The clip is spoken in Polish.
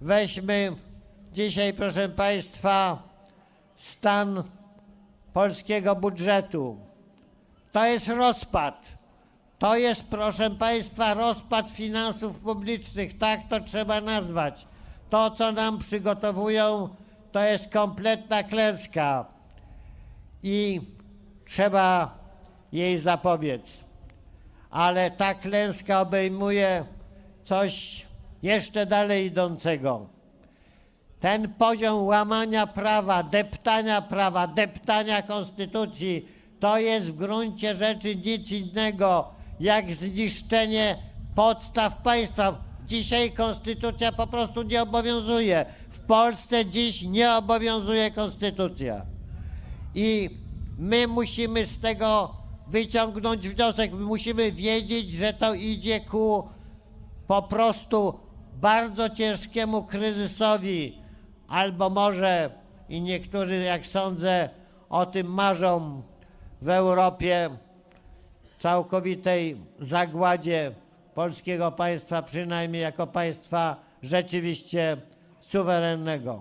Weźmy dzisiaj, proszę Państwa, stan polskiego budżetu. To jest rozpad. To jest, proszę Państwa, rozpad finansów publicznych. Tak to trzeba nazwać. To, co nam przygotowują, to jest kompletna klęska i trzeba jej zapobiec. Ale ta klęska obejmuje coś jeszcze dalej idącego. Ten poziom łamania prawa, deptania prawa, deptania konstytucji, to jest w gruncie rzeczy nic innego jak zniszczenie podstaw państwa. Dzisiaj konstytucja po prostu nie obowiązuje. W Polsce dziś nie obowiązuje konstytucja. I my musimy z tego wyciągnąć wniosek. My musimy wiedzieć, że to idzie ku po prostu bardzo ciężkiemu kryzysowi, albo może i niektórzy, jak sądzę, o tym marzą w Europie, całkowitej zagładzie polskiego państwa, przynajmniej jako państwa rzeczywiście suwerennego.